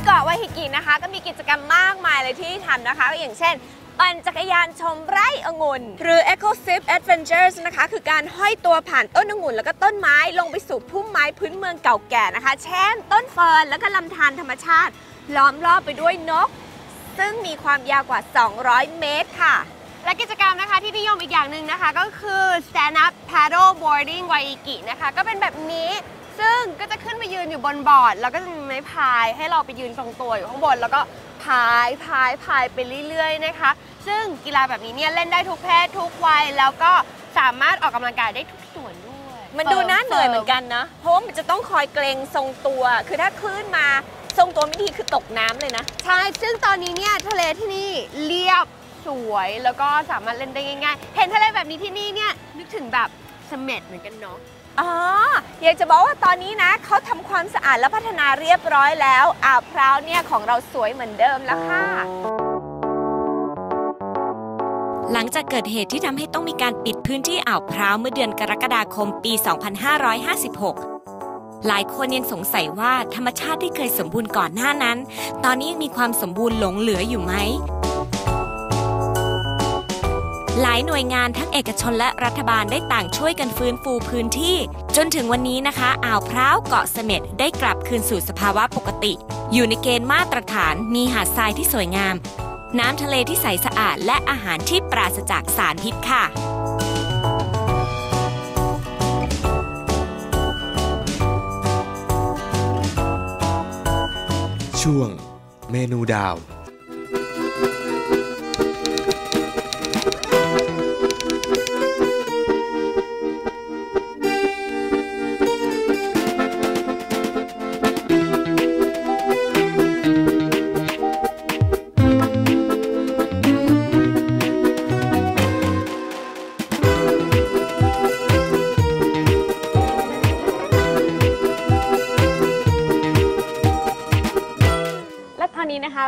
กินะคะ ก็มีกิจกรรมมากมายเลยที่ทำนะคะก็อย่างเช่น ปั่นจักรยานชมไร่องุ่น หรือ Eco Sip Adventures นะคะ คือการห้อยตัวผ่านต้นองุ่น แล้วก็ต้นไม้ลงไปสู่พุ่มไม้พื้นเมืองเก่าแก่นะคะ เช่น ต้นเฟิร์นแล้วก็ลำธารธรรมชาติ ล้อมรอบไปด้วยนก ซึ่งมีความยาวกว่า 200 เมตรค่ะและกิจกรรมนะคะที่นิยมอีกอย่างหนึ่งนะคะ ก็คือ stand up paddle boarding วาอิกินะคะ ก็เป็นแบบนี้ ซึ่งก็จะขึ้นไปยืนอยู่บนบอร์ด แล้วก็จะมีไม้พายให้เราไปยืนทรงตัวอยู่ข้างบน แล้วก็พายพายพายไปเรื่อยๆนะคะ ซึ่งกีฬาแบบนี้เนี่ยเล่นได้ทุกเพศทุกวัยแล้วก็สามารถออกกำลังกายได้ทุกส่วนด้วย มันดูน่าเหนื่อยเหมือนกันนะเพราะว่ามันจะต้องคอยเกรงทรงตัว คือถ้าคลื่นมาทรงตัวไม่ดีคือตกน้ำเลยนะ ใช่ ซึ่งตอนนี้เนี่ยทะเลที่นี่เรียบสวยแล้วก็สามารถเล่นได้ง่าย ๆ เห็นทะเลแบบนี้ที่นี่เนี่ยนึกถึงแบบเสม็ดเหมือนกันเนาะ อ๋อ อยากจะบอกว่าตอนนี้นะเขาทำความสะอาดและพัฒนาเรียบร้อยแล้ว อ่าวพร้าวเนี่ยของเราสวยเหมือนเดิมแล้วค่ะ หลังจากเกิดเหตุที่ทำให้ต้องมีการปิดพื้นที่อ่าวพร้าวเมื่อเดือนกรกฎาคมปี 2556 หลายคนยังสงสัยว่าธรรมชาติที่เคยสมบูรณ์ก่อนหน้านั้น ตอนนี้ยังมีความสมบูรณ์หลงเหลืออยู่ไหม หลายหน่วยงานทั้งเอกชนและรัฐบาลได้ต่างช่วยกันฟื้นฟูพื้นที่ จนถึงวันนี้นะคะอ่าวพร้าวเกาะเสม็ดได้กลับคืนสู่สภาวะปกติ อยู่ในเกณฑ์มาตรฐานมีหาดทรายที่สวยงาม น้ำทะเลที่ใสสะอาด และอาหารที่ปราศจากสารพิษค่ะช่วง เมนูดาว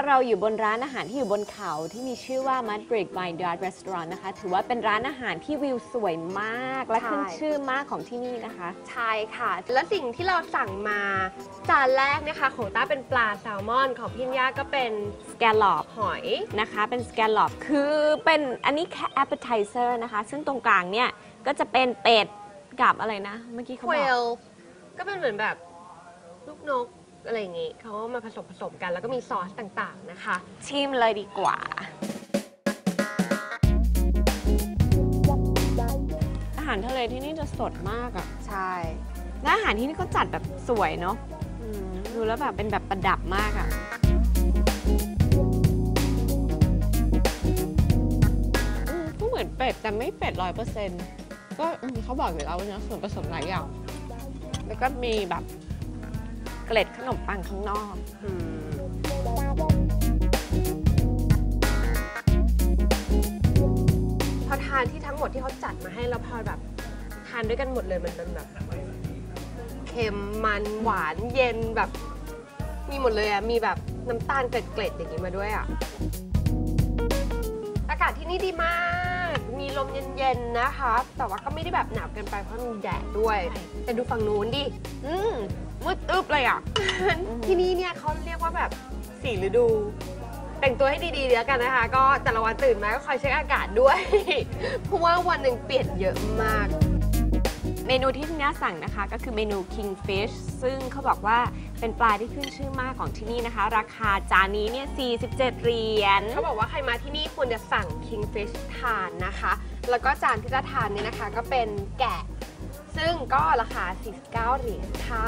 เราอยู่บนร้านอาหารที่อยู่บนเขาที่มีชื่อว่า Madrid Vineyard Restaurant นะคะ ถือว่าเป็นร้านอาหารที่วิวสวยมาก และขึ้นใช่ชื่อมากของที่นี่นะคะ ใช่ค่ะ และสิ่งที่เราสั่งมาจานแรกนะคะ ของต้าเป็นปลาแซลมอน ของพี่ย่าก็เป็น Scallop หอยนะคะ เป็น Scallop คือเป็นอันนี้แค่ appetizer นะคะ ซึ่งตรงกลางเนี่ยก็จะเป็นเป็ดกับอะไรนะ เมื่อกี้เขาเควบอกลก็เป็นเหมือนแบบลูกนก อะไรอย่างงี้เขามาผสมผสมกัน แล้วก็มีซอสต่างๆนะคะ ชิมเลยดีกว่า อาหารทะเลที่นี่จะสดมากอะใช่ และอาหารที่นี่เขาจัดแบบสวยเนาะอืมดูแล้วแบบเป็นแบบประดับมากอะอืมก็เหมือนเป็ดแต่ไม่เป็ดร้อยเปอร์เซ็นต์ก็อืมเขาบอกอยู่แล้วนะส่วนผสมหลายอย่าง แล้วก็มีแบบ เกล็ดขนมปังข้างนอกอพอทานที่ทั้งหมดที่เขาจัดมาให้แล้วพอแบบทานด้วยกันหมดเลยมันเป็นแบบเค็มมันหวานเย็นแบบมีหมดเลยอะมีแบบน้ำตาลเกล็ดๆอย่างนี้มาด้วยอะอากาศที่นี่ดีมาก มีลมเย็นๆนะคะ แต่ว่าก็ไม่ได้แบบหนาวเกินไปเพราะมีแดดด้วยใช่แต่ดูฝั่งนู้นดิ อืมมืดอึบเลยอะ ที่นี่เนี่ยเขาเรียกว่าแบบสี่ฤดู แต่งตัวให้ดีๆเดียวกันนะคะ ก็แต่ละวันตื่นมาก็คอยเช็คอากาศด้วย เพราะว่าวันหนึ่งเปลี่ยนเยอะมาก เมนูที่ที่นี่สั่งนะคะ ก็คือเมนู kingfish ซึ่งเขาบอกว่าเป็นปลาที่ขึ้นชื่อมากของที่นี่นะคะ ราคาจานนี้เนี่ย 47 เหรียญ เขาบอกว่าใครมาที่นี่ควรจะสั่ง kingfish ทานนะคะ แล้วก็จานที่จะทานเนี่ยนะคะ ก็เป็นแกะ ซึ่งก็ราคา 49 เหรียญค่ะ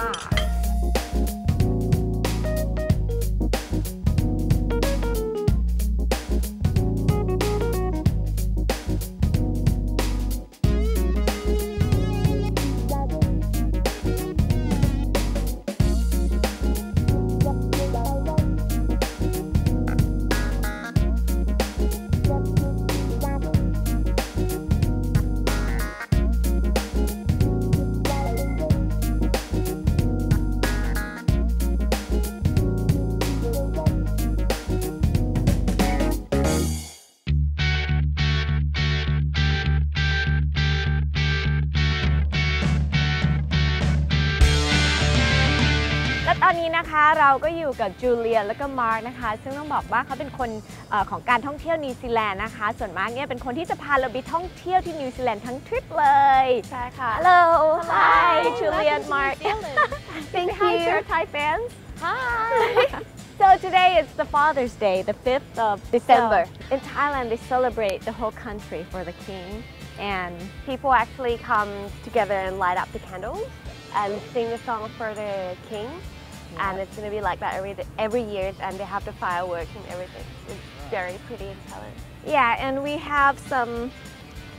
อนนี้นะคะเราก็อยู่กับจูเลียแล้วก็มาร์กนะคะ ซึ่งต้องบอกว่าเขาเป็นคนเออของการท่องเที่ยวนิวซีแลนด์นะคะ ส่วนมากเนี่ยเป็นคนที่จะพาเราไปท่องเที่ยวที่นิวซีแลนด์ทั้งทริปเลย ใช่ค่ะ Hello Hi Julia and Mark Thank Say hi to you. our Thai fans Hi So today is the Father's Day, the 5th of December. So, in Thailand, they celebrate the whole country for the king. And People actually come together and light up the candles and sing the song for the king. And it's going to be like that every every year, and they have the fireworks and everything. It's very pretty in Thailand. yeah, and we have some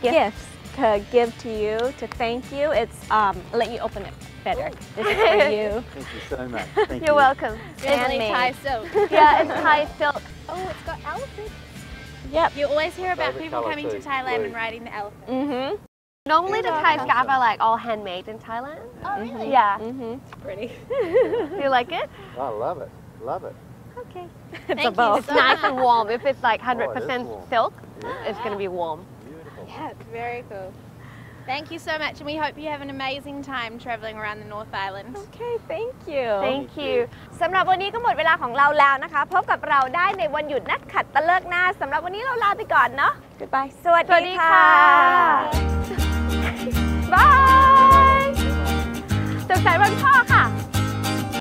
gifts to give to you to thank you. It's um, let you open it better. This is for you. Thank you so much. Thank You're you. welcome. Handmade. Thai silk. Yeah, it's Thai silk. Oh, it's got elephants. Yep. You always hear about Favourite people colour coming to Thailand blue. and riding the elephant. Mm-hmm. Normally the You're Thai welcome. scarf are like all handmade in Thailand. Oh, really? Yeah. Mm-hmm. Pretty. Do you like it? I love it. Love it. Okay. Thank a you bow. It's nice and warm. If it's like 100% Oh, it is warm. silk, Yeah. it's gonna be warm. Beautiful. Yeah, it's very cool. Thank you so much, and we hope you have an amazing time traveling around the North Island. Okay, thank you. Thank you. สำหรับวันนี้ก็หมดเวลาของเราแล้วนะคะ พบกับเราได้ในวันหยุดนัดขัดตะเลิกหน้าสำหรับวันนี้เราลาไปก่อนเนาะ Goodbye สวัสสวัสดีดีค่ะค่ะบายสุขสันต์วันพ่อค่ะ